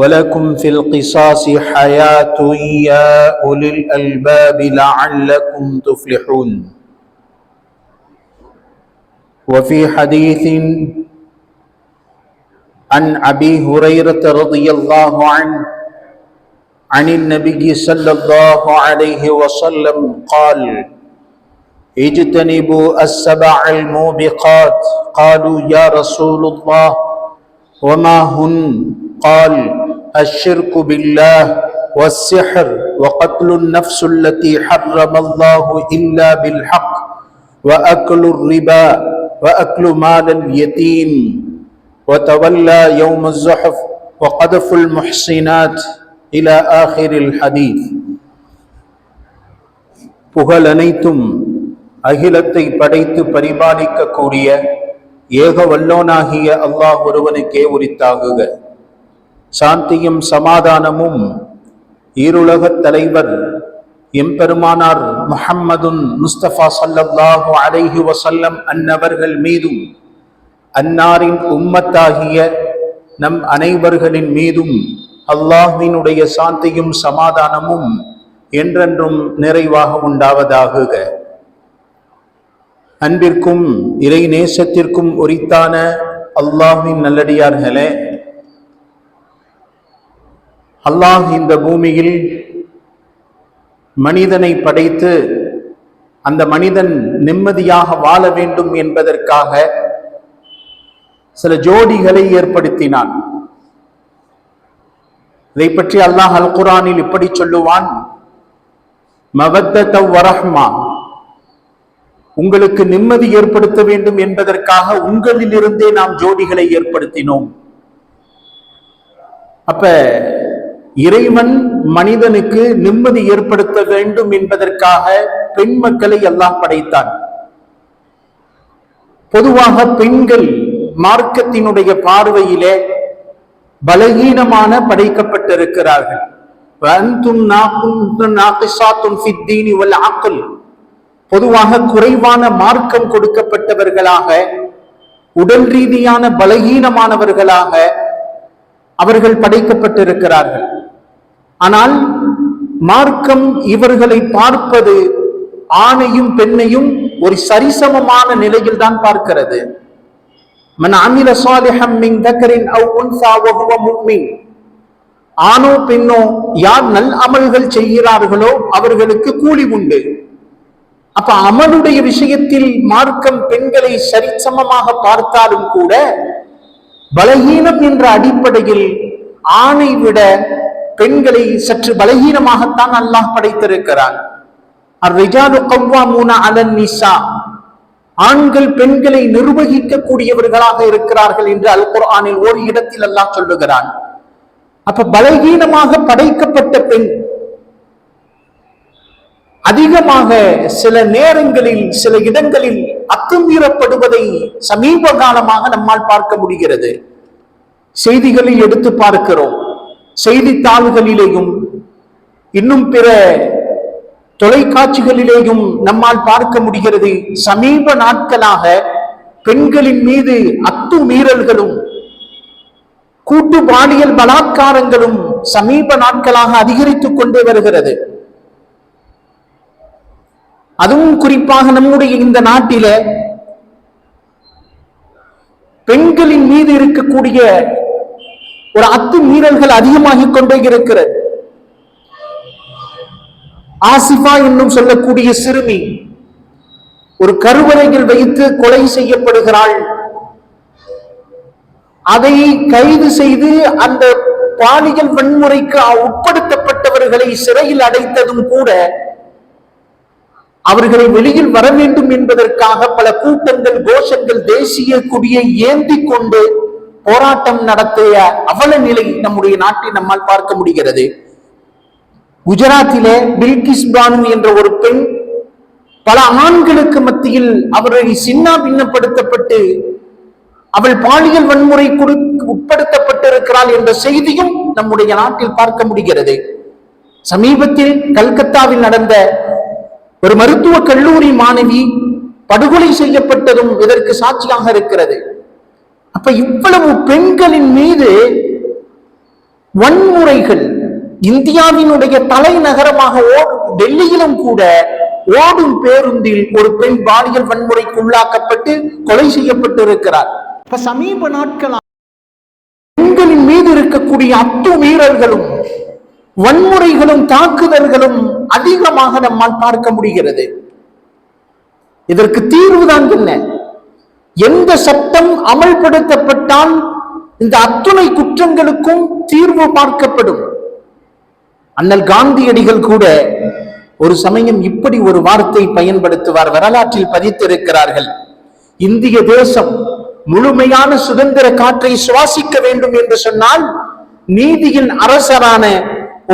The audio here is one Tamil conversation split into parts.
ولكم في القصاص حياة يا أولي الألباب لعلكم تفلحون. وفي حديث عن أبي هريرة رضي الله عنه عن النبي صلى الله عليه وسلم قال اجتنبوا السبع الموبقات. قالوا يا رسول الله وما هن؟ قال الشرك بالله والسحر وقتل النفس التي حرم الله الا بالحق واكل الربا واكل مال اليتيم وتولى يوم الزحف وقذف المحسنات الى اخر الحديث புகழ் அனைத்தும் அகிலத்தை படைத்து பரிபாலிக்கக்கூடிய ஏக வல்லோனாகிய அல்லாஹ் ஒருவனுக்கே உரித்தாகுக சாந்தியும் சமாதானமும் ஈருலகத் தலைவர் எம்பெருமானார் முஹம்மதுன் முஸ்தபா சல்லல்லாஹு அலைஹி வசல்லம் அன்னவர்கள் மீதும் அன்னாரின் உம்மத்தாகிய நம் அனைவர்களின் மீதும் அல்லாஹ்வினுடைய சாந்தியும் சமாதானமும் என்றென்றும் நிறைவாக உண்டாவதாகுக அன்பிற்கும் இறை நேசத்திற்கும் உரித்தான அல்லாஹ்வின் நல்லடியார்களே அல்லாஹ் இந்த பூமியில் மனிதனை படைத்து அந்த மனிதன் நிம்மதியாக வாழ வேண்டும் என்பதற்காக சில ஜோடிகளை ஏற்படுத்தினான். இதை பற்றி அல்லாஹ் அல் குரானில் இப்படி சொல்லுவான் வரஹ்மா உங்களுக்கு நிம்மதி ஏற்படுத்த வேண்டும் என்பதற்காக உங்களிலிருந்தே நாம் ஜோடிகளை ஏற்படுத்தினோம். அப்ப இறைவன் மனிதனுக்கு நிம்மதி ஏற்படுத்த வேண்டும் என்பதற்காக பெண் மக்களை எல்லாம் படைத்தான். பொதுவாக பெண்கள் மார்க்கத்தினுடைய பார்வையிலே பலகீனமான படைக்கப்பட்டிருக்கிறார்கள். பொதுவாக குறைவான மார்க்கம் கொடுக்கப்பட்டவர்களாக உடல் ரீதியான பலகீனமானவர்களாக அவர்கள் படைக்கப்பட்டிருக்கிறார்கள். ஆனால் மார்க்கம் இவர்களை பார்ப்பது ஆணையும் பெண்ணையும் ஒரு சரிசமமான நிலையில் தான் பார்க்கிறது. மன் அமில சாலிஹம் மின் தக்கரின் அவ் உன்சா வஹுவ முஃமின் ஆணோ பெண்ணோ யார் நல் அமல்கள் செய்கிறார்களோ அவர்களுக்கு கூலி உண்டு. அப்ப அமலுடைய விஷயத்தில் மார்க்கம் பெண்களை சரிசமமாக பார்த்தாலும் கூட பலகீனம் என்ற அடிப்படையில் ஆணை விட பெண்களை சற்று பலகீனமாகத்தான் அல்லாஹ் படைத்திருக்கிறான். ஆண்கள் பெண்களை நிர்வகிக்க கூடியவர்களாக இருக்கிறார்கள் என்று அல் குர்ஆனில் ஒரு இடத்தில் அல்லாஹ் சொல்லுகிறான். அப்ப பலகீனமாக படைக்கப்பட்ட பெண் அதிகமாக சில நேரங்களில் சில இடங்களில் அத்துமீறப்படுவதை சமீப காலமாக நம்மால் பார்க்க முடிகிறது. செய்திகளில் எடுத்து பார்க்கிறோம். செய்தித்தாள்களிலேயும் இன்னும் பிற தொலைக்காட்சிகளிலேயும் நம்மால் பார்க்க முடிகிறது. சமீப நாட்களாக பெண்களின் மீது அத்துமீறல்களும் கூட்டு பாலியல் பலாத்காரங்களும் சமீப நாட்களாக அதிகரித்துக் கொண்டே வருகிறது. அதுவும் குறிப்பாக நம்முடைய இந்த நாட்டில பெண்களின் மீது இருக்கக்கூடிய ஒரு அத்து மீறல்கள் அதிகமாகிக் கொண்டே இருக்கிறது. ஆசிஃபா என்னும் சொல்லக்கூடிய சிறுமி ஒரு கருவறையில் வைத்து கொலை செய்யப்படுகிறாள். அதை கைது செய்து அந்த பாலியல் வன்முறைக்கு உட்படுத்தப்பட்டவர்களை சிறையில் அடைத்ததும் கூட அவர்களை வெளியில் வர வேண்டும் என்பதற்காக பல கூட்டங்கள் கோஷங்கள் தேசிய கொடியை ஏந்தி கொண்டு போராட்டம் நடத்திய அவல நிலை நம்முடைய நாட்டில் நம்மால் பார்க்க முடிகிறது. குஜராத்திலே பில்கிஸ் பானு என்ற ஒரு பெண் பல ஆண்களுக்கு மத்தியில் அவரை சின்ன பின்னப்படுத்தப்பட்டு அவள் பாலியல் வன்முறை உட்படுத்தப்பட்டிருக்கிறாள் என்ற செய்தியும் நம்முடைய நாட்டில் பார்க்க முடிகிறது. சமீபத்தில் கல்கத்தாவில் நடந்த ஒரு மருத்துவ கல்லூரி மாணவி படுகொலை செய்யப்பட்டதும் இதற்கு சாட்சியாக இருக்கிறது. அப்ப இவ்வளவு பெண்களின் மீது வன்முறைகள் இந்தியாவினுடைய தலைநகரமாக டெல்லியிலும் கூட ஓடும் பேருந்தில் ஒரு பெண் பாலியல் வன்முறைக்கு உள்ளாக்கப்பட்டு கொலை செய்யப்பட்டு இருக்கிறார் இப்ப சமீப நாட்கள் பெண்களின் மீது இருக்கக்கூடிய அத்து வீரர்களும் வன்முறைகளும் தாக்குதல்களும் அதிகமாக நம்மால் பார்க்க முடிகிறது. இதற்கு தீர்வுதான் என்ன? எந்த சட்டம் அமல்படுத்தப்பட்டால் இந்த அத்துணை குற்றங்களுக்கும் தீர்வு பார்க்கப்படும். அண்ணல் காந்தியடிகள் கூட ஒரு சமயம் இப்படி ஒரு வார்த்தை பயன்படுத்துவார் வரலாற்றில் பதித்திருக்கிறார்கள். இந்திய தேசம் முழுமையான சுதந்திர காற்றை சுவாசிக்க வேண்டும் என்று சொன்னால் நீதியின் அரசரான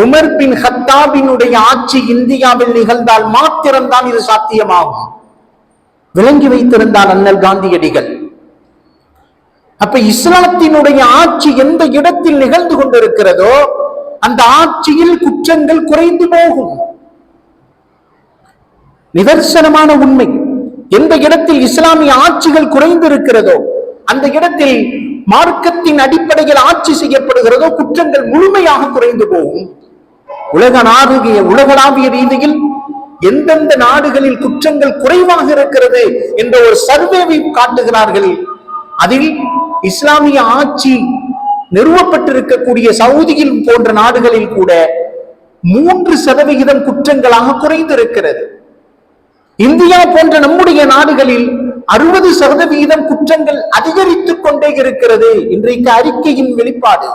உமர் பின் ஹத்தாபினுடைய ஆட்சி இந்தியாவில் நிகழ்ந்தால் மாத்திரம்தான் இது சாத்தியமாகும். விளங்கி வைத்திருந்தார் அண்ணல் காந்தியடிகள். அப்ப இஸ்லாத்தினுடைய ஆட்சி எந்த இடத்தில் நிகழ்ந்து கொண்டிருக்கிறதோ அந்த ஆட்சியில் குற்றங்கள் குறைந்து போகும். நிதர்சனமான உண்மை. எந்த இடத்தில் இஸ்லாமிய ஆட்சிகள் குறைந்து இருக்கிறதோ அந்த இடத்தில் மார்க்கத்தின் அடிப்படையில் ஆட்சி செய்யப்படுகிறதோ குற்றங்கள் முழுமையாக குறைந்து போகும். உலக நாடுகிய உலகளாவிய ரீதியில் எந்தெந்த நாடுகளில் குற்றங்கள் குறைவாக இருக்கிறது என்ற ஒரு சர்வேவை காட்டுகிறார்கள். அதில் இஸ்லாமிய ஆட்சி நிறுவப்பட்டிருக்கக்கூடிய சவுதியில் போன்ற நாடுகளில் கூட மூன்று சதவிகிதம் குற்றங்களாக குறைந்திருக்கிறது. இந்தியா போன்ற நம்முடைய நாடுகளில் அறுபது சதவிகிதம் குற்றங்கள் அதிகரித்துக் கொண்டே இருக்கிறது. இன்றைக்கு அறிக்கையின் வெளிப்பாடு.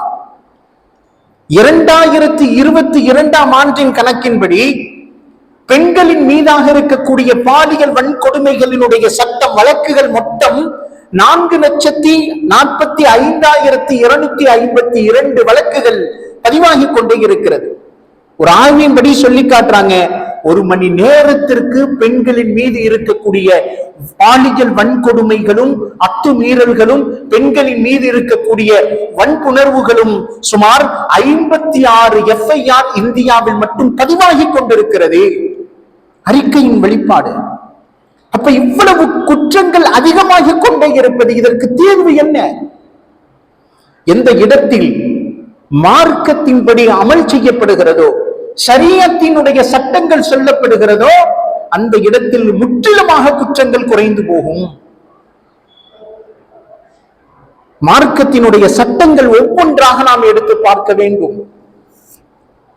இரண்டாயிரத்தி இருபத்தி இரண்டாம் ஆண்டின் கணக்கின்படி பெண்களின் மீதாக இருக்கக்கூடிய பாலியல் வன்கொடுமைகளினுடைய சட்டம் வழக்குகள் மொத்தம் நான்கு லட்சத்தி நாற்பத்தி ஐந்தாயிரத்தி இருநூத்தி ஐம்பத்தி இரண்டு வழக்குகள் பதிவாகி கொண்டே இருக்கிறது. ஒரு ஆய்வின்படி சொல்லி காட்டுறாங்க ஒரு மணி நேரத்திற்கு பெண்களின் மீது இருக்கக்கூடிய பாலியல் வன்கொடுமைகளும் அத்துமீறல்களும் பெண்களின் மீது இருக்கக்கூடிய வன்புணர்வுகளும் சுமார் ஐம்பத்தி ஆறு எஃப்ஐஆர் இந்தியாவில் மட்டும் பதிவாகி கொண்டிருக்கிறது. அறிக்கையின் வெளிப்பாடு. அப்ப இவ்வளவு குற்றங்கள் அதிகமாக கொண்டே இருப்பது இதற்கு தீர்வு என்ன? எந்த இடத்தில் மார்க்கத்தின்படி அமல் செய்யப்படுகிறதோ சரியத்தினுடைய சட்டங்கள் சொல்லப்படுகிறதோ அந்த இடத்தில் முற்றிலுமாக குற்றங்கள் குறைந்து போகும். மார்க்கத்தினுடைய சட்டங்கள் ஒவ்வொன்றாக நாம் எடுத்து பார்க்க வேண்டும்.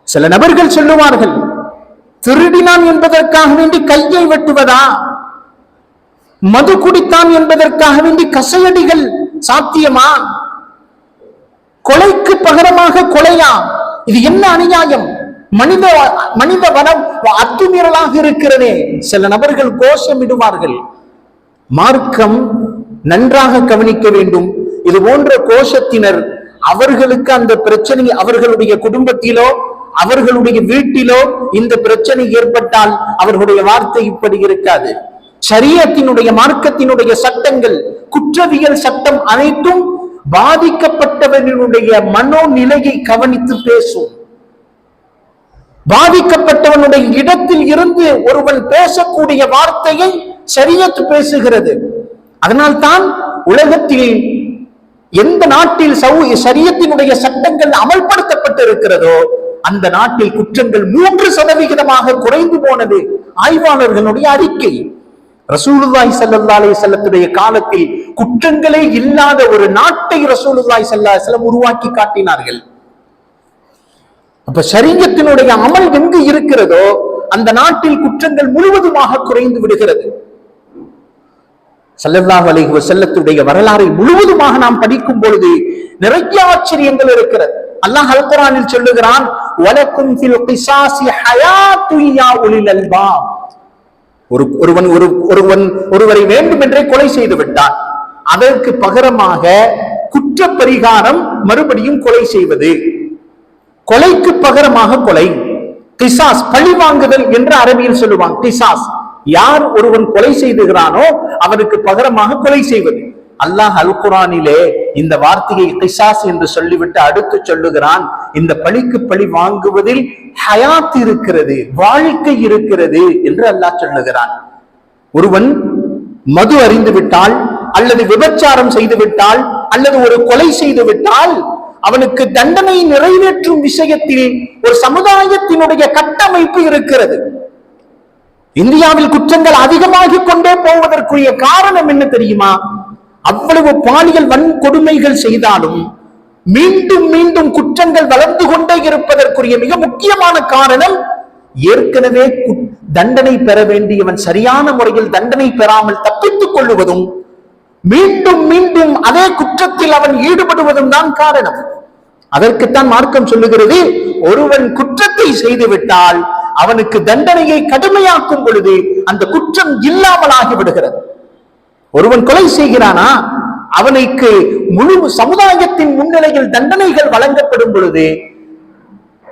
சில நபர்கள் சொல்லுவார்கள் திருடினான் என்பதற்காக வேண்டி கையை வெட்டுவதா? மது குடித்தான் என்பதற்காக வேண்டி கசையடிகள் சாத்தியமா? கொலைக்கு பகரமாக கொலையா? இது என்ன அநியாயம்? மனித மனித வனம் அத்துமீறலாக இருக்கிறதே. சில நபர்கள் கோஷமிடுவார்கள். மார்க்கம் நன்றாக கவனிக்க வேண்டும். இது போன்ற கோஷத்தினர் அவர்களுக்கு அந்த பிரச்சனை அவர்களுடைய குடும்பத்திலோ அவர்களுடைய வீட்டிலோ இந்த பிரச்சனை ஏற்பட்டால் அவர்களுடைய வார்த்தை இப்படி இருக்காது. சரியத்தினுடைய மார்க்கத்தினுடைய சட்டங்கள் குற்றவியல் சட்டம் அனைத்தும் பாதிக்கப்பட்டவர்களுடைய மனோநிலையை கவனித்து பேசும். பாதிக்கப்பட்டவனுடைய இடத்தில் இருந்து ஒருவன் பேசக்கூடிய வார்த்தையை சரியத்து பேசுகிறது. அதனால்தான் உலகத்தில் எந்த நாட்டில் சரியத்தினுடைய சட்டங்கள் அமல்படுத்தப்பட்டு இருக்கிறதோ அந்த நாட்டில் குற்றங்கள் மூன்று சதவிகிதமாக குறைந்து போனது ஆய்வாளர்களுடைய அறிக்கை. ரசூலுல்லாய் சல்லா அலி செல்லத்துடைய காலத்தில் குற்றங்களே இல்லாத ஒரு நாட்டை ரசூலுல்லாய் சல்லா செல்லம் உருவாக்கி காட்டினார்கள். அப்ப சரீரத்தினுடைய அமல் எங்கு இருக்கிறதோ அந்த நாட்டில் குற்றங்கள் முழுவதுமாக குறைந்து விடுகிறது. சல்லல்லாஹ் அலைஹி செல்லத்துடைய வரலாறை முழுவதுமாக நாம் படிக்கும் பொழுது நிறைய ஆச்சரியங்கள் இருக்கிறது. அல்லாஹ் அல்குரானில் சொல்லுகிறான் வலக்கும் ஃபில் கிசாசி ஹயாத்து யா உலில் அல்பாப். ஒரு ஒருவன் ஒரு ஒருவன் ஒருவரை வேண்டும் என்றே கொலை செய்து விட்டான். அதற்கு பகரமாக குற்ற பரிகாரம் மறுபடியும் கொலை செய்வது. கொலைக்கு பகரமாக கொலை. கிசாஸ் பழி வாங்குதல் என்று அரபியில் சொல்லுவான் கிசாஸ் யார் ஒருவன் கொலை செய்துகிறானோ அவனுக்கு பகரமாக கொலை செய்வது. அல்லாஹ் அல் குரானிலே இந்த வார்த்தையை கிசாஸ் என்று சொல்லிவிட்டு அடுத்து சொல்லுகிறான் இந்த பழிக்கு பழி வாங்குவதில் ஹயாத் இருக்கிறது வாழ்க்கை இருக்கிறது என்று அல்லாஹ் சொல்லுகிறான். ஒருவன் மது அறிந்து விட்டால் அல்லது விபச்சாரம் செய்து விட்டால் அல்லது ஒரு கொலை செய்து விட்டால் அவனுக்கு தண்டனை நிறைவேற்றும் விஷயத்தில் ஒரு சமுதாயத்தினுடைய கட்டமைப்பு இருக்கிறது. இந்தியாவில் குற்றங்கள் அதிகமாகிக் கொண்டே போவதற்குரிய காரணம் என்ன தெரியுமா? அவ்வளவு பாலியல் வன்கொடுமைகள் செய்தாலும் மீண்டும் மீண்டும் குற்றங்கள் வளர்ந்து கொண்டே இருப்பதற்குரிய மிக முக்கியமான காரணம் ஏற்கனவே தண்டனை பெற வேண்டியவன் சரியான முறையில் தண்டனை பெறாமல் தப்பித்துக் கொள்ளுவதும் மீண்டும் மீண்டும் அதே குற்றத்தில் அவன் ஈடுபடுவதும் தான் காரணம். அதற்குத்தான் மார்க்கம் சொல்லுகிறது ஒருவன் குற்றத்தை செய்துவிட்டால் அவனுக்கு தண்டனையை கடுமையாக்கும் பொழுது அந்த குற்றம் இல்லாமல் ஆகிவிடுகிறது ஒருவன் கொலை செய்கிறானா? அவனுக்கு முழு சமுதாயத்தின் முன்னிலையில் தண்டனைகள் வழங்கப்படும் பொழுது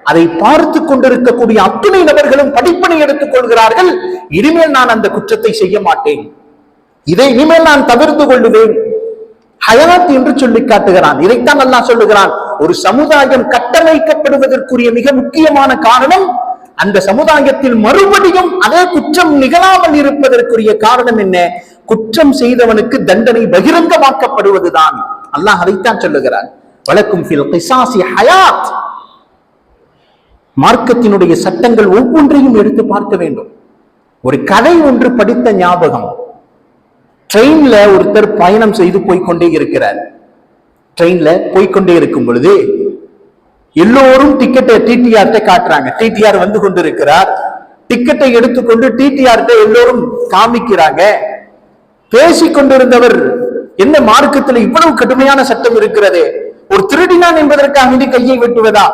அதை பார்த்து கொண்டிருக்கக்கூடிய அத்துணை நபர்களும் படிப்பணி எடுத்துக் கொள்கிறார்கள். இனிமேல் நான் அந்த குற்றத்தை செய்ய மாட்டேன். இதை இனிமேல் நான் தவிர்த்து கொள்ளுவேன் ஹயாத் என்று சொல்லி காட்டுகிறான். இதைத்தான் அல்லாஹ் சொல்லுகிறான். ஒரு சமுதாயம் கட்டமைக்கப்படுவதற்குரிய மிக முக்கியமான காரணம் அந்த சமுதாயத்தில் மறுபடியும் அதே குற்றம் நிகழாமல் இருப்பதற்குரிய காரணம் என்ன? குற்றம் செய்தவனுக்கு தண்டனை பகிரங்கமாக்கப்படுவதுதான். அல்லாஹ் அதைத்தான் சொல்லுகிறான். வழக்கும் ஹயாத். மார்க்கத்தினுடைய சட்டங்கள் ஒவ்வொன்றையும் எடுத்து பார்க்க வேண்டும். ஒரு கதை ஒன்று படித்த ஞாபகம். ட்ரெயின்ல ஒருத்தர் பயணம் செய்து போய்க்கொண்டே இருக்கிறார். ட்ரெயின்ல போய்க்கொண்டே இருக்கும் பொழுது எல்லோரும் டிக்கெட்டை டிடிஆர்ட்ட காட்டுறாங்க. டிடிஆர் வந்து கொண்டிருக்கிறார். டிக்கெட்டை எடுத்துக்கொண்டு டிடிஆர்ட்ட எல்லோரும் காமிக்கிறாங்க. பேசிக் கொண்டிருந்தவர் என்ன மார்க்கத்தில் இவ்வளவு கடுமையான சட்டம் இருக்கிறது? ஒரு திருடினான் என்பதற்காக வேண்டி கையை வெட்டுவதா?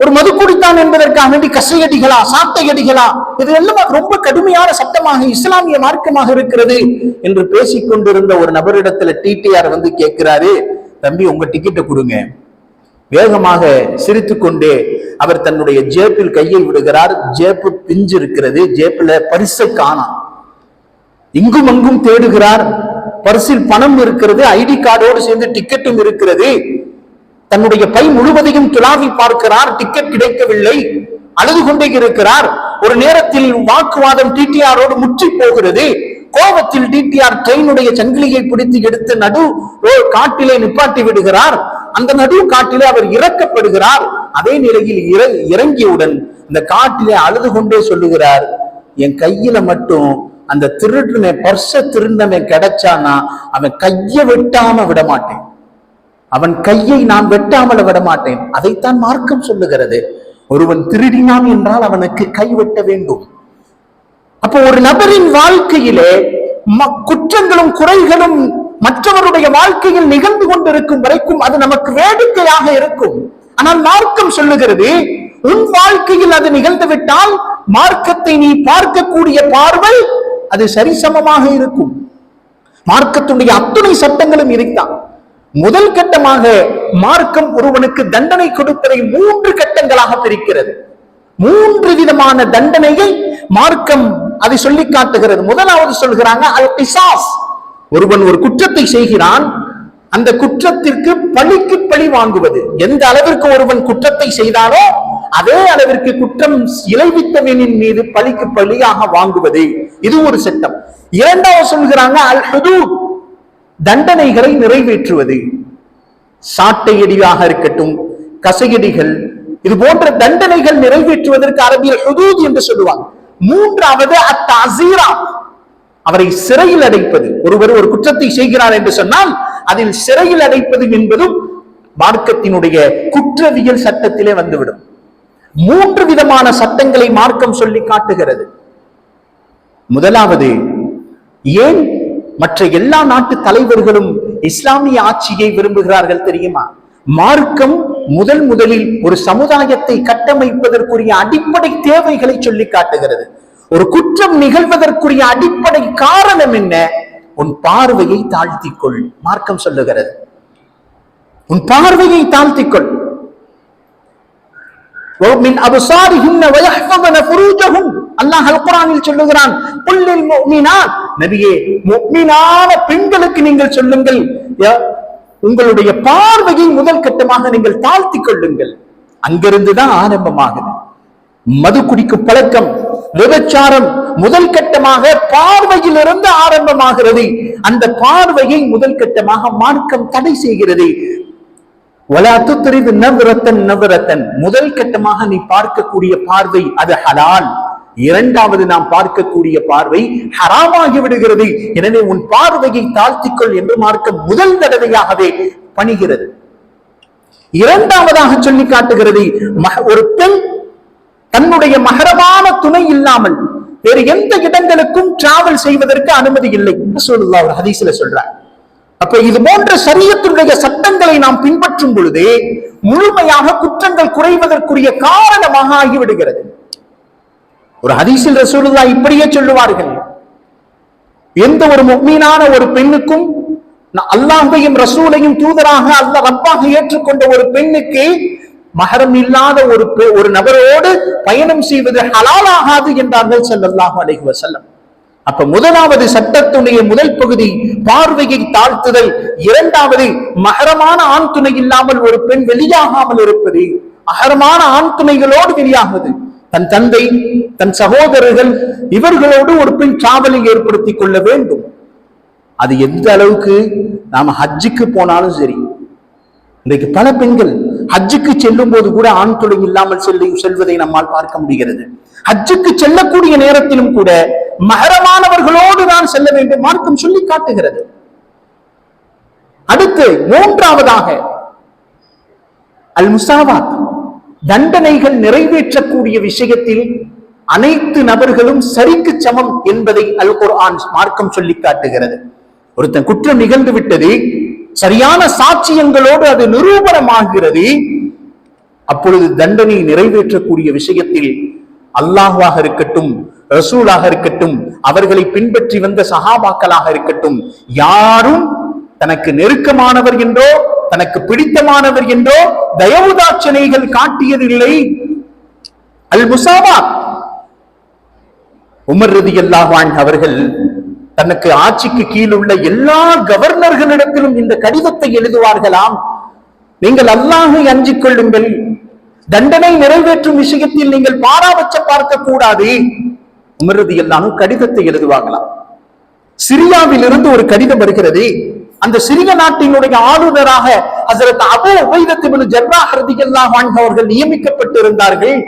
ஒரு மது குடித்தான் என்பதற்காக வேண்டி கசையடிகளா சாட்டையடிகளா? இது எல்லாம் ரொம்ப கடுமையான சட்டமாக இஸ்லாமிய மார்க்கமாக இருக்கிறது என்று பேசிக் கொண்டிருந்த ஒரு நபரிடத்துல டிடிஆர் வந்து கேட்கிறாரு தம்பி உங்க டிக்கெட்டை கொடுங்க. வேகமாக சிரித்துக்கொண்டே அவர் தன்னுடைய ஜேப்பில் கையை விடுகிறார். ஜேப்பு பிஞ்சு இருக்கிறது ஜேப்புல பரிசை காணாம். இங்கும் அங்கும் தேடுகிறார். பரிசில் பணம் இருக்கிறது ஐடி கார்டோடு சேர்ந்து டிக்கெட்டும் இருக்கிறது. தன்னுடைய பை முழுவதையும் துளாவி பார்க்கிறார் டிக்கெட் கிடைக்கவில்லை. அழுது கொண்டே இருக்கிறார். ஒரு நேரத்தில் வாக்குவாதம் டிடிஆரோடு முற்றி போகிறது. கோபத்தில் டிடிஆர் ட்ரெயினுடைய சங்கிலியை பிடித்து எடுத்து நடு காட்டிலே நிப்பாட்டி விடுகிறார். அந்த நடு காட்டிலே அவர் இறக்கப்படுகிறார். அதே நிலையில் இறங்கியவுடன் இந்த காட்டிலே அழுது கொண்டே சொல்லுகிறார் என் கையில மட்டும் அந்த திருடுமே பர்ச திருந்தமே கிடைச்சானா அவன் கையை வெட்டாம விட மாட்டேன் அவன் கையை நான் வெட்டாமல் விட மாட்டேன் அதைத்தான் மார்க்கம் சொல்லுகிறது. ஒருவன் திருடினான் என்றால் அவனுக்கு கை வெட்ட வேண்டும். அப்போ ஒரு நபரின் வாழ்க்கையிலே ம- குற்றங்களும் குறைகளும் மற்றவருடைய வாழ்க்கையில் நிகழ்ந்து கொண்டிருக்கும் வரைக்கும் அது நமக்கு வேடிக்கையாக இருக்கும். ஆனால் மார்க்கம் சொல்லுகிறது உன் வாழ்க்கையில் அது நிகழ்ந்து விட்டால் மார்க்கத்தை நீ பார்க்கக்கூடிய பார்வை அது சரிசமமாக இருக்கும். மார்க்கத்துடைய அத்துணை சட்டங்களும் இதைத்தான். முதல் கட்டமாக மார்க்கம் ஒருவனுக்கு தண்டனை கொடுப்பதை மூன்று கட்டங்களாக பிரிக்கிறது. மூன்று விதமான தண்டனையை மார்க்கம் அதை சொல்லி காட்டுகிறது. முதலாவது சொல்கிறாங்க அல் கிசாஸ். ஒருவன் ஒரு குற்றத்தை செய்கிறான் அந்த குற்றத்திற்கு பழிக்கு பழி வாங்குவது. எந்த அளவிற்கு ஒருவன் குற்றத்தை செய்தாரோ அதே அளவிற்கு குற்றம் இழைவித்தவனின் மீது பழிக்கு பழியாக வாங்குவது. இது ஒரு சட்டம். இரண்டாவது சொல்கிறாங்க அல் தண்டனைகளை நிறைவேற்றுவது. சாட்டையடியாக இருக்கட்டும் கசையடிகள் இது போன்ற தண்டனைகள் நிறைவேற்றுவதற்கு அரபியல் ஹுதூத் என்று சொல்லுவாங்க. மூன்றாவது அத்த அசீரா அவரை சிறையில் அடைப்பது. ஒருவர் ஒரு குற்றத்தை செய்கிறார் என்று சொன்னால் அதில் சிறையில் அடைப்பது என்பதும் மார்க்கத்தினுடைய குற்றவியல் சட்டத்திலே வந்துவிடும். மூன்று விதமான சத்தங்களை மார்க்கம் சொல்லி காட்டுகிறது. முதலாவது ஏன் மற்ற எல்லா நாட்டு தலைவர்களும் இஸ்லாமிய ஆட்சியை விரும்புகிறார்கள் தெரியுமா? மார்க்கம் முதல் முதலில் ஒரு சமுதாயத்தை கட்டமைப்பதற்குரிய அடிப்படை தேவைகளை சொல்லி காட்டுகிறது. ஒரு குற்றம் நிகழ்வதற்குரிய அடிப்படை காரணம் என்ன? உன் பார்வையை தாழ்த்திக்கொள் மார்க்கம் சொல்லுகிறது. உன் பார்வையை தாழ்த்திக்கொள். وَمِنْ أَبْصَارِهِنَّ وَيَحْفَظْنَ فُرُوجَهُنَّ அல்லாஹ் அல் குர்ஆனில் சொல்லுகிறான் புல்லில் முஃமினாத் நபியே முஃமினான பெண்களுக்கு நீங்கள் சொல்லுங்கள் யா- உங்களுடைய பார்வையை முதல் கட்டமாக நீங்கள் தாழ்த்திக் கொள்ளுங்கள் அங்கிருந்து தான் ஆரம்பமாகுது மது குடிக்கும் பழக்கம் விபச்சாரம் முதல் கட்டமாக பார்வையிலிருந்து ஆரம்பமாகிறது அந்த பார்வையை முதல் கட்டமாக மார்க்கம் தடை செய்கிறது வலா நவ்ரத்தன் நவ்ரத்தன் முதல் கட்டமாக நீ பார்க்கக்கூடிய பார்வை அது ஹலால். இரண்டாவது நாம் பார்க்கக்கூடிய பார்வை ஹராமாகி விடுகிறது. எனவே உன் பார்வையை தாழ்த்திக்கொள் என்று மார்க்க முதல் தடவையாகவே பணிகிறது. இரண்டாவதாக சொல்லி காட்டுகிறது மக- ஒரு பெண் தன்னுடைய மகரமான துணை இல்லாமல் வேறு எந்த இடங்களுக்கும் டிராவல் செய்வதற்கு அனுமதி இல்லை என்று சொல்லுல்லா ஒரு ஹதீசில சொல்றார். அப்ப இது போன்ற சரியத்தினுடைய சட்டங்களை நாம் பின்பற்றும் பொழுது முழுமையாக குற்றங்கள் குறைவதற்குரிய காரணமாக ஆகிவிடுகிறது. ஒரு ஹதீசில் ரசூலுல்லா இப்படியே சொல்லுவார்கள். எந்த ஒரு முக்மீனான ஒரு பெண்ணுக்கும் அல்லாஹையும் ரசூலையும் தூதராக அல்ல ரப்பாக ஏற்றுக்கொண்ட ஒரு பெண்ணுக்கு மகரம் இல்லாத ஒரு பெ- ஒரு நபரோடு பயணம் செய்வது ஹலாலாகாது என்றார்கள் செல்லல்லாஹு அலைஹி வசல்லம் அப்ப முதலாவது சட்டத்துடைய முதல் பகுதி பார்வையை தாழ்த்துதல். இரண்டாவது மகரமான ஆண் துணை இல்லாமல் ஒரு பெண் வெளியாகாமல் இருப்பது. மகரமான ஆண் துணைகளோடு வெளியாகுது தன் தந்தை தன் சகோதரர்கள் இவர்களோடு ஒரு பெண் டிராவலிங் ஏற்படுத்திக் கொள்ள வேண்டும். அது எந்த அளவுக்கு நாம ஹஜ்ஜுக்கு போனாலும் சரி இன்றைக்கு பல பெண்கள் ஹஜ்ஜுக்கு செல்லும் போது கூட ஆண் துணை இல்லாமல் செல்லு செல்வதை நம்மால் பார்க்க முடிகிறது. ஹஜ்ஜுக்கு செல்லக்கூடிய நேரத்திலும் கூட மகரமானவர்களோடு நான் செல்ல வேண்டும் மார்க்கம் சொல்லி காட்டுகிறது. அடுத்து மூன்றாவதாக அல் முசாவாத் தண்டனைகள் நிறைவேற்றக்கூடிய விஷயத்தில் அனைத்து நபர்களும் சரிக்கு சமம் என்பதை அல் குர்ஆன் மார்க்கம் சொல்லி காட்டுகிறது. ஒருத்தன் குற்றம் நிகழ்ந்து விட்டது சரியான சாட்சியங்களோடு அது நிரூபணமாகிறது அப்பொழுது தண்டனை நிறைவேற்றக்கூடிய விஷயத்தில் அல்லாஹுவாக இருக்கட்டும் ரசூலாக இருக்கட்டும் அவர்களை பின்பற்றி வந்த சஹாபாக்களாக இருக்கட்டும் யாரும் தனக்கு நெருக்கமானவர் என்றோ தனக்கு பிடித்தமானவர் என்றோ தயவுதாட்சணைகள் காட்டியதில்லை. அல் முசாபா உமர் ரதி அல்லாஹான் அவர்கள் தனக்கு ஆட்சிக்கு கீழ் உள்ள எல்லா கவர்னர்களிடத்திலும் இந்த கடிதத்தை எழுதுவார்களாம். நீங்கள் அல்லாஹை அஞ்சிக் கொள்ளுங்கள். தண்டனை நிறைவேற்றும் விஷயத்தில் நீங்கள் பாராபட்சம் பார்க்க கூடாது. உமர் எல்லாரும் கடிதத்தை எழுதுவாங்களாம். சிரியாவில் இருந்து ஒரு கடிதம் வருகிறது. அந்த சிறிய நாட்டினுடைய ஆளுநராக ஹசரத் அபு உபைதத்து ஜர்ரா ரதியல்லாஹு அன்ஹு அவர்கள் நியமிக்கப்பட்டிருந்தார்கள்.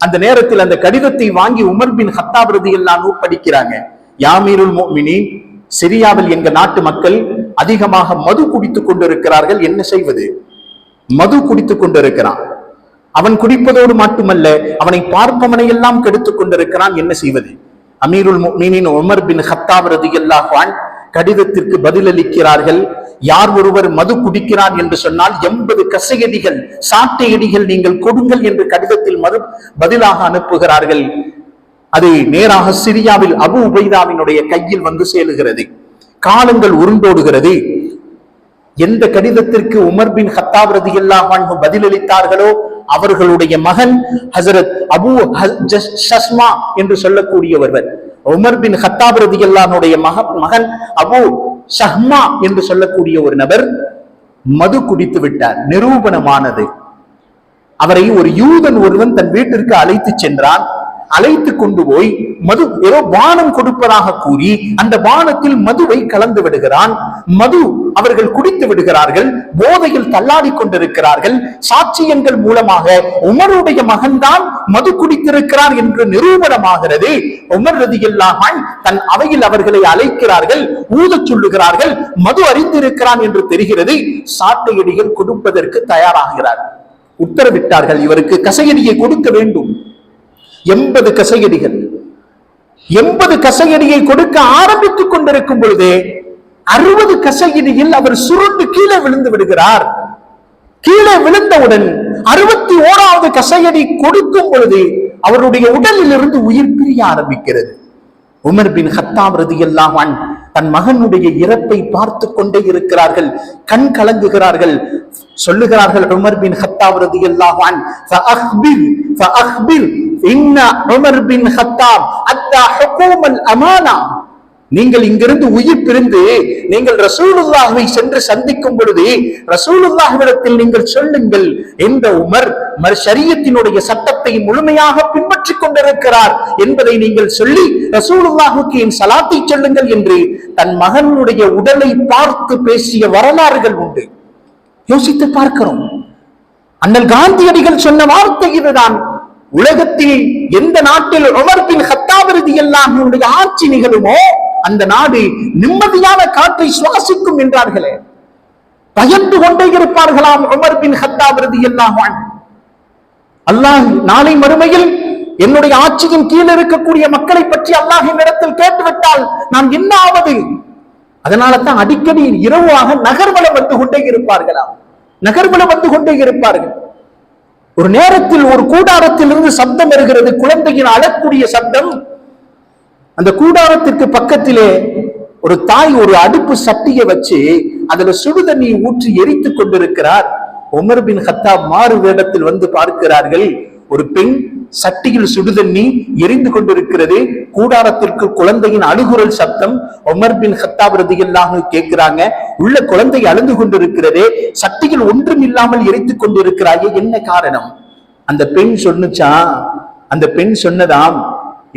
அந்த நேரத்தில் அந்த கடிதத்தை வாங்கி உமர் பின் ஹத்தாப் ரதியல்லாஹு படிக்கிறாங்க. யாமீருல் மோமினி சிரியாவில் எங்க நாட்டு மக்கள் அதிகமாக மது குடித்துக் கொண்டிருக்கிறார்கள். என்ன செய்வது? மது குடித்துக் கொண்டிருக்கிறான். அவன் குடிப்பதோடு மட்டுமல்ல அவனை பார்ப்பவனை எல்லாம் கெடுத்துக் கொண்டிருக்கிறான். என்ன செய்வது? அமீருல் மீனின் உமர் பின் ஹத்தாப் ரதியல்லாஹு கடிதத்திற்கு பதிலளிக்கிறார்கள். யார் ஒருவர் மது குடிக்கிறார் என்று சொன்னால் எண்பது கசையடிகள் சாட்டையடிகள் நீங்கள் கொடுங்கள் என்று கடிதத்தில் மறு பதிலாக அனுப்புகிறார்கள். அது நேராக சிரியாவில் அபு உபைதாவினுடைய கையில் வந்து சேருகிறது. காலங்கள் உருண்டோடுகிறது. எந்த கடிதத்திற்கு உமர் பின் ஹத்தாப் பதிலளித்தார்களோ அவர்களுடைய மகன் ஹசரத் அபு ஷஸ்மா என்று சொல்லக்கூடிய ஒருவர் உமர் பின் ஹத்தாப் ரதியல்லாஹுடைய மக மகன் அபு ஷஹ்மா என்று சொல்லக்கூடிய ஒரு நபர் மது குடித்து விட்டார். நிரூபணமானது. அவரை ஒரு யூதன் ஒருவன் தன் வீட்டிற்கு அழைத்து சென்றான். அழைத்து கொண்டு போய் மது ஏதோ பானம் கொடுப்பதாக கூறி அந்த பானத்தில் மதுவை கலந்து விடுகிறான். மது அவர்கள் குடித்து விடுகிறார்கள் போதையில் தள்ளாடி கொண்டிருக்கிறார்கள். சாட்சியங்கள் மூலமாக உமருடைய மகன்தான் மது குடித்திருக்கிறார் என்று நிரூபணமாகிறது. உமர் ரதியில்லாமல் தன் அவையில் அவர்களை அழைக்கிறார்கள் ஊதச் சொல்லுகிறார்கள் மது அறிந்திருக்கிறான் என்று தெரிகிறது. சாட்டையடிகள் கொடுப்பதற்கு தயாராகிறார். உத்தரவிட்டார்கள் இவருக்கு கசையடியை கொடுக்க வேண்டும். எண்பது கசையடிகள். எண்பது கசையடியை கொடுக்க ஆரம்பித்துக் கொண்டிருக்கும் பொழுதே அறுபது கசையடியில் அவர் சுருண்டு கீழே விழுந்து விடுகிறார். கீழே விழுந்தவுடன் அறுபத்தி ஓராவது கசையடி கொடுக்கும் பொழுது அவருடைய உடலில் இருந்து உயிர் பிரிய ஆரம்பிக்கிறது. உமர் பின் ஹத்தாப் ரதியல்லாஹு அன்ஹு தன் மகனுடைய இறப்பை பார்த்து கொண்டே இருக்கிறார்கள். கண் கலங்குகிறார்கள். சொல்லுகிறார்கள் உமர் பின் ஹத்தாப் ரதியல்லாஹு உமர் பின் ஹத்தாப் அத்தா ஹுகூமல் அமானா. நீங்கள் இங்கிருந்து உயிர் பிரிந்து நீங்கள் ரசூலுல்லாஹை சென்று சந்திக்கும் பொழுது ரசூலுல்லாஹ்விடத்தில் நீங்கள் சொல்லுங்கள் இந்த உமர் ஷரியத்தினுடைய சட்டத்தை முழுமையாக பின்பற்றிக் கொண்டிருக்கிறார் என்பதை நீங்கள் சொல்லி ரசூலுல்லாஹுக்கு என் சலாத்தை சொல்லுங்கள் என்று தன் மகனுடைய உடலை பார்த்து பேசிய வரலாறுகள் உண்டு. யோசித்து பார்க்கிறோம். அண்ணல் காந்தியடிகள் சொன்ன வார்த்தை இதுதான். உலகத்தில் எந்த நாட்டில் உமர்பின் ஹத்தாபிரதி எல்லாம் ஆட்சி நிகழுமோ அந்த நாடு நிம்மதியான காற்றை சுவாசிக்கும் என்றார்களே. பயந்து கொண்டே இருப்பார்களாம் உமர் பின் ஹத்தாபிரதி எல்லாம் அல்லாஹ் நாளை மறுமையில் என்னுடைய ஆட்சியின் கீழ் இருக்கக்கூடிய மக்களை பற்றி அல்லாஹின் இடத்தில் கேட்டுவிட்டால் நான் என்ன ஆவது அதனால தான் அடிக்கடி இரவாக நகர்வலம் வந்து கொண்டே இருப்பார்களாம் நகர்வலம் வந்து கொண்டே இருப்பார்கள். ஒரு நேரத்தில் ஒரு கூடாரத்தில் இருந்து சப்தம் வருகிறது குழந்தையின் அழக்கூடிய சப்தம். அந்த கூடாரத்திற்கு பக்கத்திலே ஒரு தாய் ஒரு அடுப்பு சட்டியை வச்சு அதுல சுடுதண்ணி ஊற்றி எரித்துக் கொண்டிருக்கிறார். உமர் பின் ஹத்தாப் மாறு வேடத்தில் வந்து பார்க்கிறார்கள். ஒரு பெண் சட்டியில் சுடுதண்ணி எரிந்து கொண்டிருக்கிறது. கூடாரத்திற்கு குழந்தையின் அழுகுரல் சப்தம் உமர் பின் ஹத்தாப் ரதியல்லாஹு கேட்கிறாங்க. உள்ள குழந்தை அழுந்து கொண்டிருக்கிறதே. சட்டியில் ஒன்றும் இல்லாமல் எரித்து கொண்டிருக்கிறாயே என்ன காரணம்? அந்த பெண் சொன்னுச்சா? அந்த பெண் சொன்னதாம்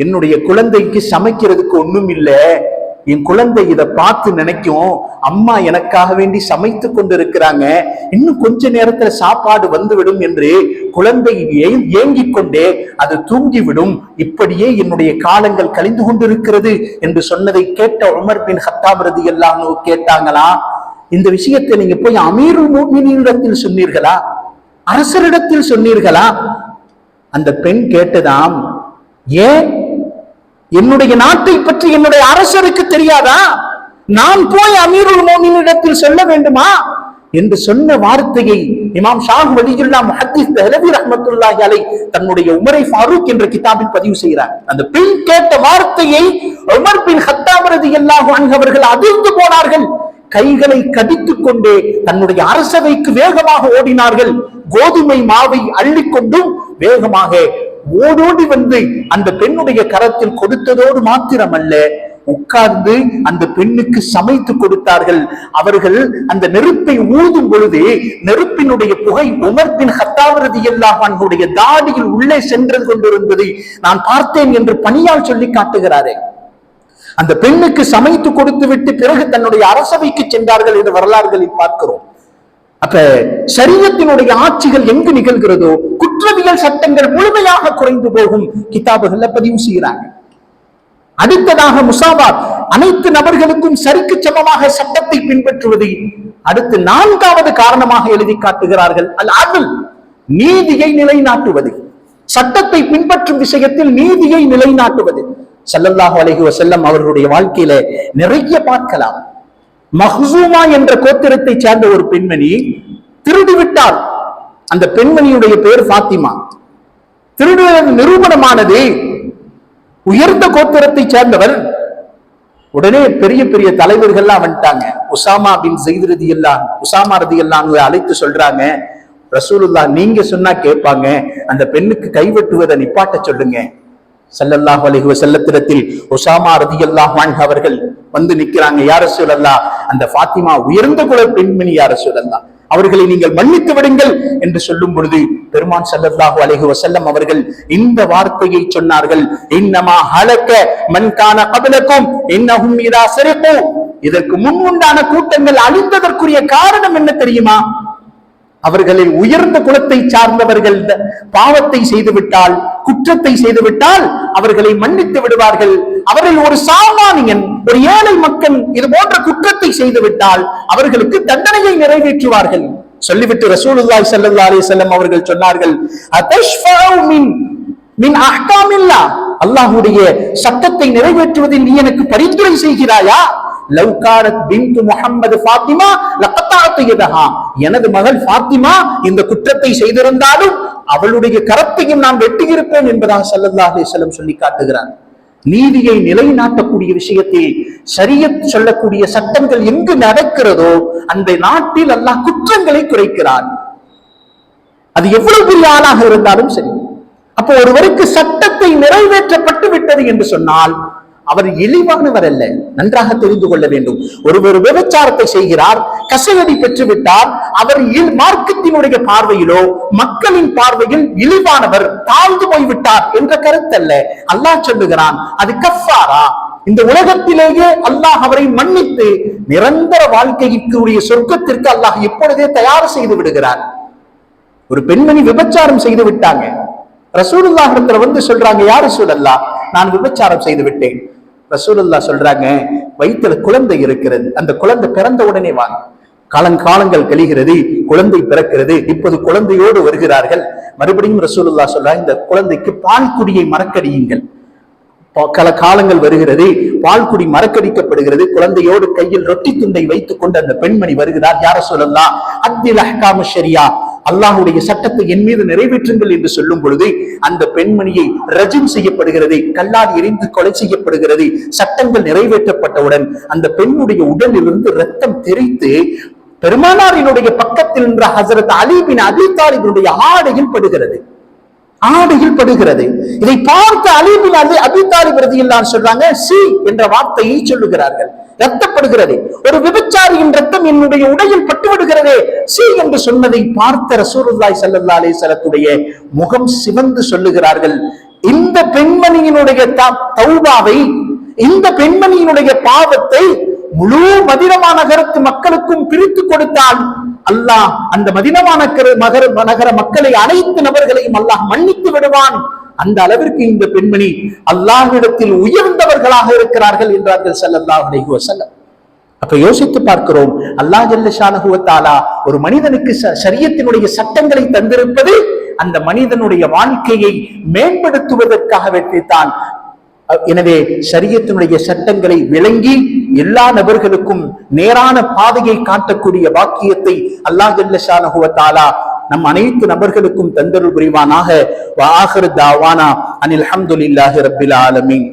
என்னுடைய குழந்தைக்கு சமைக்கிறதுக்கு ஒண்ணும் இல்லை என் குழந்தை இதை பார்த்து நினைக்கும். அம்மா எனக்காக வேண்டி சமைத்து கொண்டிருக்கிறாங்க. இன்னும் கொஞ்ச நேரத்துல சாப்பாடு வந்துவிடும் என்று குழந்தை ஏங்கிக் கொண்டே அது தூங்கிவிடும். இப்படியே என்னுடைய காலங்கள் கழிந்து கொண்டிருக்கிறது என்று சொன்னதை கேட்ட உமர் பின் ஹத்தாப் எல்லாம் கேட்டாங்களா? இந்த விஷயத்தை நீங்க போய் அமீருல் மூமினிடத்தில் சொன்னீர்களா? அரசரிடத்தில் சொன்னீர்களா? அந்த பெண் கேட்டதாம் ஏன் என்னுடைய நாட்டை பற்றி என்னுடைய அரசருக்கு தெரியாதா? நான் போய் அமீருல் மோமினிடத்தில் சொல்ல வேண்டுமா? என்று சொன்ன வார்த்தையை இமாம் ஷாஹ் வலியுல்லா முஹத்திஸ் தஹலவி ரஹ்மத்துல்லாஹி அலை தன்னுடைய உமரை ஃபாரூக் என்ற கிதாபில் பதிவு செய்கிறார். அந்த பெண் கேட்ட வார்த்தையை உமர் பின் ஹத்தாமரது ரலியல்லாஹு அன்ஹு அவர்கள் அதிர்ந்து போனார்கள். கைகளை கடித்துக் கொண்டே தன்னுடைய அரசவைக்கு வேகமாக ஓடினார்கள். கோதுமை மாவை அள்ளிக்கொண்டும் வேகமாக ஓடோடி வந்து அந்த பெண்ணுடைய கரத்தில் கொடுத்ததோடு மாத்திரமல்ல உட்கார்ந்து அந்த பெண்ணுக்கு சமைத்து கொடுத்தார்கள். அவர்கள் அந்த நெருப்பை ஊதும் பொழுது நெருப்பினுடைய புகை உமர்பின் ஹத்தாவிரதி ஹத்தாவரதி அல்லாஹானுடைய தாடியில் உள்ளே சென்று கொண்டிருந்ததை. நான் பார்த்தேன் என்று பணியால் சொல்லி காட்டுகிறாரே. அந்த பெண்ணுக்கு சமைத்து கொடுத்து விட்டு பிறகு தன்னுடைய அரசவைக்கு சென்றார்கள் என்று வரலாறுகளில் பார்க்கிறோம். அப்ப சரீரத்தினுடைய ஆட்சிகள் எங்கு நிகழ்கிறதோ குற்றவியல் சட்டங்கள் முழுமையாக குறைந்து போகும் கிதாபுகள்ல பதிவு செய்கிறாங்க. அடுத்ததாக முசாபாத் அனைத்து நபர்களுக்கும் சரிக்கு சமமாக சட்டத்தை பின்பற்றுவது அடுத்து நான்காவது காரணமாக எழுதி காட்டுகிறார்கள். அல் அதில் நீதியை நிலைநாட்டுவது. சட்டத்தை பின்பற்றும் விஷயத்தில் நீதியை நிலைநாட்டுவது. செல்லல்லாக அலைஹி செல்லம் அவர்களுடைய வாழ்க்கையில நிறைய பார்க்கலாம். மஹ்சூமா என்ற கோத்திரத்தை சேர்ந்த ஒரு பெண்மணி திருடி விட்டார். அந்த பெண்மணியுடைய பெயர் ஃபாத்திமா. திருடுவது நிரூபணமானது உயர்ந்த கோத்திரத்தை சேர்ந்தவர். உடனே பெரிய பெரிய தலைவர்கள்லாம் வந்துட்டாங்க. உசாமா பின் ஜெயித் ரதி எல்லாம் உசாமா ரதி எல்லாம் அழைத்து சொல்றாங்க. ரசூலுல்லா நீங்க சொன்னா கேட்பாங்க. அந்த பெண்ணுக்கு கைவெட்டுவதை நிப்பாட்ட சொல்லுங்க. செல்லல்லாஹ் அலைஹி வஸல்லத்திடத்தில் உசாமா ரதி எல்லாம் அவர்கள் வந்து நிக்கிறாங்க யார சூழல்லா அந்த ஃபாத்திமா உயர்ந்த குல பெண்மணி யார சூழல்லா அவர்களை நீங்கள் மன்னித்து விடுங்கள் என்று சொல்லும் பொழுது பெருமான் ஸல்லல்லாஹு அலைஹி வசல்லம் அவர்கள் இந்த வார்த்தையை சொன்னார்கள் இன்னமா ஹலக்க மன்கான கபலக்கும் இன்னஹும் இதா சரிகு இதற்கு முன் உண்டான கூட்டங்கள் அழிந்ததற்குரிய காரணம் என்ன தெரியுமா? அவர்களில் உயர்ந்த குலத்தை சார்ந்தவர்கள் பாவத்தை செய்துவிட்டால் குற்றத்தை செய்துவிட்டால் அவர்களை மன்னித்து விடுவார்கள். அவர்கள் ஒரு சாமானியன் ஒரு ஏழை மக்கள் இது போன்ற குற்றத்தை செய்துவிட்டால் அவர்களுக்கு தண்டனையை நிறைவேற்றுவார்கள். சொல்லிவிட்டு ரசூலுல்லாய் ஸல்லல்லாஹு அலி செல்லம் அவர்கள் சொன்னார்கள் அதஷ்ஃபஉ மின் மின் அஹ்காமில்லா? அல்லாஹ்வுடைய சட்டத்தை நிறைவேற்றுவதில் நீ எனக்கு பரிந்துரை செய்கிறாயா? லவ் கானத் பின்து ஃபாத்திமா லகத்தாத்து எனது மகள் ஃபாத்திமா இந்த குற்றத்தை செய்திருந்தாலும் அவளுடைய கரத்தையும் நான் வெட்டியிருப்பேன் என்பதாக ஸல்லல்லாஹு அலைஹி சொல்லி காட்டுகிறார் நீதியை நிலைநாட்டக்கூடிய விஷயத்தில் சரிய சொல்லக்கூடிய சட்டங்கள் எங்கு நடக்கிறதோ அந்த நாட்டில் அல்லாஹ் குற்றங்களை குறைக்கிறான். அது எவ்வளவு பெரிய ஆளாக இருந்தாலும் சரி. அப்போ ஒருவருக்கு சட்டத்தை நிறைவேற்றப்பட்டு விட்டது என்று சொன்னால் அவர் இழிவானவர் அல்ல. நன்றாக தெரிந்து கொள்ள வேண்டும். ஒருவர் விபச்சாரத்தை செய்கிறார் கசையடி பெற்றுவிட்டார் அவர் மார்க்கத்தினுடைய பார்வையிலோ மக்களின் பார்வையில் இழிவானவர் தாழ்ந்து போய்விட்டார் என்ற கருத்தல்ல. அல்லாஹ் சொல்லுகிறான் அது கஃபாரா இந்த உலகத்திலேயே அல்லாஹ் அவரை மன்னித்து நிரந்தர வாழ்க்கைக்குரிய சொர்க்கத்திற்கு அல்லாஹ் எப்பொழுதே தயார் செய்து விடுகிறார். ஒரு பெண்மணி விபச்சாரம் செய்து விட்டாங்க. ரசூலுல்லாஹிடத்துல வந்து சொல்றாங்க யாரு சூழல்லா நான் விபச்சாரம் செய்து விட்டேன். ரசூலுல்லா சொல்றாங்க வயிற்றுல குழந்தை இருக்கிறது. அந்த குழந்தை பிறந்த உடனே வாங்க காலங்காலங்கள் கழிகிறது குழந்தை பிறக்கிறது. இப்போது குழந்தையோடு வருகிறார்கள். மறுபடியும் ரசூலுல்லா சொல்றாங்க இந்த குழந்தைக்கு பால் குடியை மறக்கடியுங்கள். கல காலங்கள் வருகிறது பால்குடி மறக்கடிக்கப்படுகிறது. குழந்தையோடு கையில் ரொட்டி துண்டை வைத்துக் கொண்டு அந்த பெண்மணி வருகிறார். யார சொல்லலாம் அத்தில் அஹ்காமு ஷரியா அல்லாஹுடைய சட்டத்தை என் மீது நிறைவேற்றுங்கள் என்று சொல்லும் பொழுது அந்த பெண்மணியை ரஜிம் செய்யப்படுகிறது கல்லால் எரிந்து கொலை செய்யப்படுகிறது சட்டங்கள் நிறைவேற்றப்பட்டவுடன் அந்த பெண்ணுடைய உடலிலிருந்து ரத்தம் தெரித்து பெருமானாரினுடைய பக்கத்தில் நின்ற ஹசரத் அலி பின் அபி தாலிபினுடைய ஆடையில் படுகிறது. ஆடையில் படுகிறது. இதை பார்த்த அலிபின் அலி அபித்தாலி பிரதியில் சொல்றாங்க சி என்ற வார்த்தையை சொல்லுகிறார்கள். ரத்தப்படுகிறது ஒரு விபச்சாரியின் ரத்தம் என்னுடைய உடையில் பட்டுவிடுகிறதே சி என்று சொன்னதை பார்த்த ரசூருல்லாய் சல்லா அலி சலத்துடைய முகம் சிவந்து சொல்லுகிறார்கள். இந்த பெண்மணியினுடைய த- தௌபாவை இந்த பெண்மணியினுடைய பாவத்தை முழு மதிரமா நகரத்து மக்களுக்கும் பிரித்து கொடுத்தால் அல்லாஹ் அந்த மதினமா நகர நகர மக்களை அனைத்து நபர்களையும் அல்லாஹ் மன்னித்து விடுவான். அந்த அளவிற்கு இந்த பெண்மணி அல்லாஹிடத்தில் உயர்ந்தவர்களாக இருக்கிறார்கள் என்றார்கள் ஸல்லல்லாஹு அலைஹி வஸல்லம். அப்ப யோசித்து பார்க்கிறோம். அல்லாஹ் ஜல்ல ஒரு மனிதனுக்கு ச- சட்டங்களை தந்திருப்பது அந்த மனிதனுடைய வாழ்க்கையை மேம்படுத்துவதற்காக வெற்றித்தான் தான். எனவே சரியத்தினுடைய சட்டங்களை விளங்கி எல்லா நபர்களுக்கும் நேரான பாதையை காட்டக்கூடிய பாக்கியத்தை அல்லாஹ் நம் அனைத்து நபர்களுக்கும் தந்தருள் புரிவானாக. வாஹர் தாவானா அனில் அஹமதுல்லாஹி ரபில் ஆலமின்.